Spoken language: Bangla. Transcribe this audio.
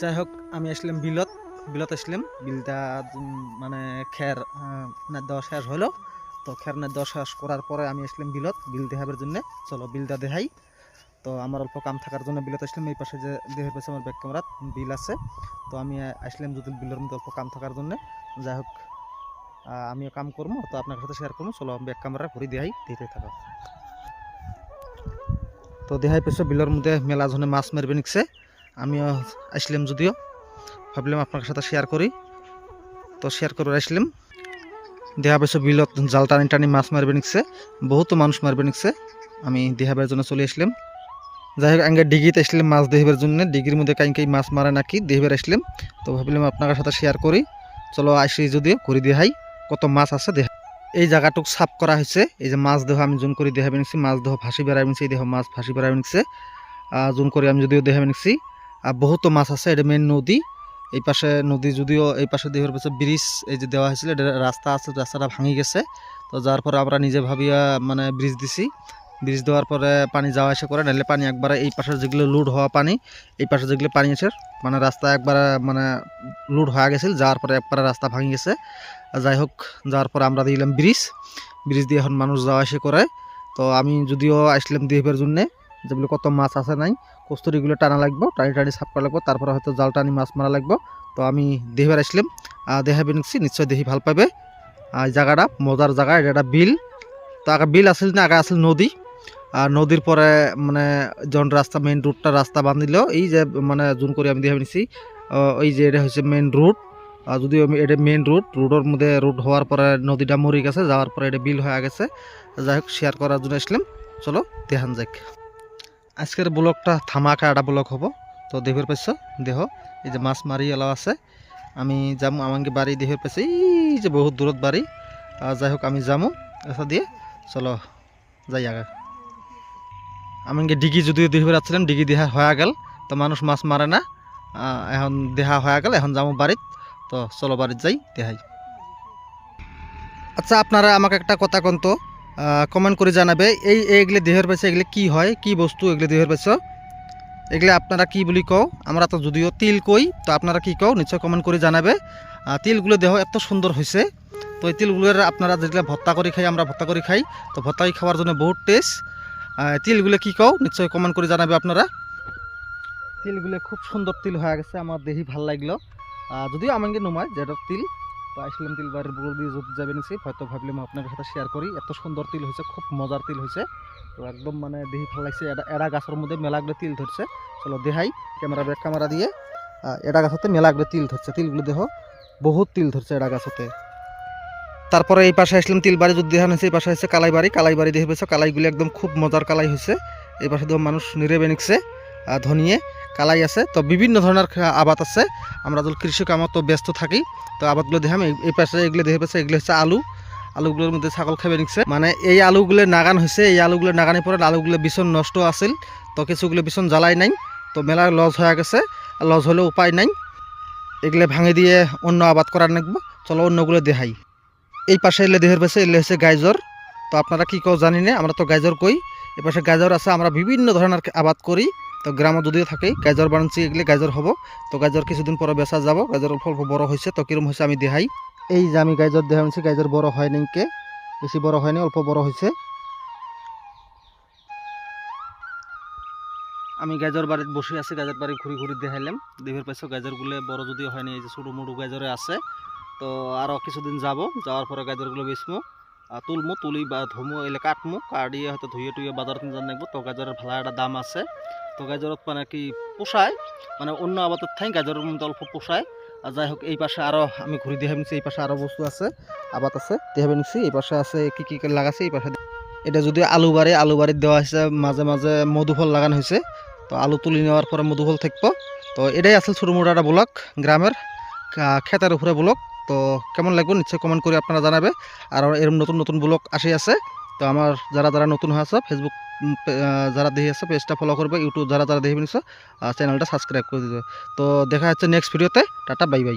যাই হোক আমি আসলাম বিলত বিলত আসলাম। বিলটা মানে খের না, দেওয়া শেষ হলো। তো খের না দেওয়া শেষ করার পরে আমি আসলাম বিলত, বিল দেখাবার জন্য। চলো, বিলটা দেখাই। তো আমার অল্প কাম থাকার জন্য বিলত আসলাম। এই পাশে যে দেহের পাশে আমার ব্যাক ক্যামেরাত বিল আছে। তো আমি আসলাম যদি বিলের মধ্যে অল্প কাম থাকার জন্য। যাই হোক আমিও কাম করব। তো আপনার সাথে শেয়ার করব। চলো ব্যাক ক্যামেরা ঘুরি দেখাই দিতে থাকো। তো দেহাই পেছো বিলের মধ্যে মেলা জনে মাছ মারবে নিকছে আমিও আসলাম যদিও। ভাবলাম আপনার সাথে শেয়ার করি। তো শেয়ার করে আসলাম। দেখা পাইছো বিলত জাল টানি টানি মাছ মারবে নিকছে বহুত মানুষ মারবে নিকছে আমি দেখাবার জন্য চলে আসলাম। যাই হোক, আগে ডিগিতে আসলাম মাছ দেখাবার জন্য। ডিগির মধ্যে কাই কাই মাছ মারে নাকি দেখাবার আসলাম। তো ভাবলাম আপনার সাথে শেয়ার করি। চলো আসি যদিও, করে দেখাই কত মাছ আছে দেহা। এই জায়গাটুক সাফ করা হয়েছে। এই যে মাছ দেহ আমি জুন করে দেখাবে নিচ্ছি, মাছ দেহ ফাঁসি বেড়াই নিচ্ছি, এই দেহ মাছ ফাঁসি বেড়াই নিচ্ছে। জুন করে আমি যদিও দেখাবে নিচ্ছি। বহুত মাছ আছে, এটা মেন নদী। এই পাশে নদী যদিও এই পাশে দেহের পাশে ব্রিজ এই যে দেওয়া হয়েছিল, এটা রাস্তা আছে, রাস্তাটা ভাঙি গেছে। তো যার পরে আমরা নিজে ভাবিয়া মানে ব্রিজ দিছি। ব্রিজ দেওয়ার পরে পানি যাওয়া আসা করে, নাহলে পানি একবারে এই পাশে যেগুলো লুড হওয়া পানি, এই পাশে যেগুলো পানি আছে মানে রাস্তা একবারে মানে লুড হয়ে গেছিল, যাওয়ার পরে একবারে রাস্তা ভাঙি গেছে। যাই হোক, যাওয়ার পরে আমরা দিলাম ব্রিজ। ব্রিজ দিয়ে এখন মানুষ যাওয়া আসা করে। তো আমি যদিও আসলাম দেহের জন্যে যেগুলো কত মাছ আছে নাই, কস্তুরিগুলো টানা লাগবো, টানি টানি সাফ করা লাগবো, তারপরে হয়তো জাল টানি মাছ মারা লাগবো। তো আমি দেহবার আসলাম। দেখাবে নিচ্ছি নিশ্চয় দেখি ভালো পাবে। জায়গাটা মজার জায়গা, এটা একটা বিল। তো আগে বিল আসল না, আগে আসল নদী। আর নদীর পরে মানে যখন রাস্তা মেইন রুটটা রাস্তা বান্ধিল। এই যে মানে জুন করে আমি দেখাবে নিচ্ছি। ওই যে, এটা হচ্ছে মেইন রুট যদিও আমি- এটা মেইন রুট রুটের মধ্যে রুট হওয়ার পরে নদীটা মরে গেছে, যাওয়ার পরে এটা বিল হয়ে গেছে। যাই হোক শেয়ার করার জন্য আসলাম। চলো, দেহান যাক। আজকের ব্লগটা থামাকা একটা ব্লক হব। তো দেহের পাইছ, দেহ, এই যে মাছ মারি এলাও আছে। আমি যাম, আমাকে বাড়ি দেহের পাইছে, এই যে বহুত দূরত বাড়ি যাই হোক, আমি যামো। এটা দিয়ে, চলো, যাই আগা। আমাকে ডিগি যদিও দেহের আসছিলাম ডিগি দেহা হয়ে গেল। তো মানুষ মাছ মারে না। এখন দেহা হয়ে গেল, এখন যাব বাড়িত তো চলো বাড়িত যাই, দেহাই। আচ্ছা আপনারা আমাকে একটা কথা কোন তো। কমেন্ট করে জানাবে, এই এইগুলো দেহের পাশে এগুলো কি হয়, কি বস্তু এগুলো দেহের পাশে এগুলো আপনারা কি বলি কও? আমরা তো যদিও তিল কই, তো আপনারা কি কও? নিশ্চয় কমেন্ট করে জানাবে। তিলগুলো দেহ এত সুন্দর হয়েছে তো এই তিলগুলোর আপনারা যেগুলো ভত্তা করে খাই, আমরা ভত্তা করে খাই, তো ভত্তা খাওয়ার জন্য বহুত টেস্ট তিলগুলো কি কও? নিশ্চয় কমেন্ট করে জানাবে আপনারা। তিলগুলো খুব সুন্দর তিল হয়ে গেছে, আমার দেহি ভালো লাগল। যদিও আমাকে নমায়, যেটা তিল তো আসলাম তিল বাড়ির বগল দিয়ে যদি যাবে নিছি হয়তো ভাবলাম আপনার সাথে শেয়ার করি। এত সুন্দর তিল হয়েছে, খুব মজার তিল হয়েছে। তো একদম মানে দেখি ভালো লাগছে। এড়া গাছের মধ্যে মেলাগুলো তিল ধরছে। চলো দেখাই ক্যামেরা ব্যাক ক্যামেরা দিয়ে। এড়া গাছতে মেলাগুলো তিল ধরছে। তিলগুলো দেহ বহুত তিল ধরছে এড়া গাছতে। তারপরে এই পাশে আসলাম তিল বাড়ি যদি দেখানো হয়েছে, এই পাশে হচ্ছে কালাই বাড়ি কালাই বাড়ি দেখে পেয়েছ, কালাইগুলো একদম খুব মজার কালাই হয়েছে। এই পাশে দেহ মানুষ নিরেবে নিচ্ছে ধনিয়ে। কালাই আছে। তো বিভিন্ন ধরনের আবাদ আছে। আমরা যদি কৃষি কামত তো ব্যস্ত থাকি। তো আবাদগুলো দেখাম এই- পাশে এগুলো দেখে পাচ্ছে, এগুলো হচ্ছে আলু। আলুগুলোর মধ্যে ছাগল খাবে নিচ্ছে। মানে এই আলুগুলো নাগান হয়েছে। এই আলুগুলো নাগানের পরে আলুগুলো ভীষণ নষ্ট আছিল। তো কিছুগুলো ভীষণ জ্বালাই নাই। তো মেলা লস হয়ে গেছে। লস হলেও উপায় নাই। এগুলো ভাঙে দিয়ে অন্য আবাদ করার নাকবো চলো অন্যগুলো দেখাই। এই পাশে এলে দেহের পাশে এলে হচ্ছে গাইজর। তো আপনারা কি কেউ জানি না, আমরা তো গাইজর কই। এ পাশে গাজর আছে, আমরা বিভিন্ন ধরনের আবাদ করি। তো গ্রামে যদিও থাকি গাজর বানাচ্ছি এগুলি গাজর হব। তো গাজর কিছুদিন পরে বেচা যাব গাজর অল্প অল্প বড় হয়েছে তো কিরম হয়েছে আমি দেখাই। এই যে আমি গাজর দেখাচ্ছি গাজর বড় হয় নাই কে বেশি বড় হয়নি অল্প বড় হয়েছে আমি গাজর বাড়িতে বসে আছি গাজর বাড়ি ঘুরি ঘুরি দেখাইলাম দেহের পাইছো গাজরগুলো বড় যদিও হয়নি এই যে ছোটো মোটো গাজরে আছে। তো আরও কিছুদিন যাব যাওয়ার পরে গাজরগুলো বেচমু তুলমু, তুলি বা ধুমু এলে কাটমু কাটিয়ে হয়তো ধুয়ে টুয়ে বাজার কিনে নেব তো গাজরের ভালো একটা দাম আছে। তো গাজরত মানে কি পোষায়? মানে অন্য আবাদের ঠাই গাজরের মধ্যে অল্প পোষায়। আর যাই হোক, এই পাশে আরও আমি ঘুরি দিয়ে নিচ্ছি এই পাশে আরও বস্তু আছে, আবাদ আছে দিয়ে নিচ্ছি এই পাশে আছে কি কি লাগাছে এই পাশে এটা যদি আলু বাড়ি, আলু বাড়ির দেওয়া হয়েছে, মাঝে মাঝে মধুফল লাগানো হয়েছে। তো আলু তুলি নেওয়ার পরে মধুফল থাকব। তো এটাই আসলে ছোটো মোটো একটা ব্লক, গ্রামের খা- ক্ষেতের উপরে ব্লক। তো কেমন লাগবে নিশ্চয়ই কমেন্ট করে আপনারা জানাবে। আর এরকম নতুন নতুন ব্লক আসে আছে। তো আমার যারা যারা নতুন হয়ে আছে ফেসবুক যারা দেখে আছে পেজটা ফলো করবে ইউটিউব যারা যারা দেখে নিছো চ্যানেলটা সাবস্ক্রাইব করে দিবে। তো দেখা যাচ্ছে নেক্সট ভিডিওতে টাটা বাই বাই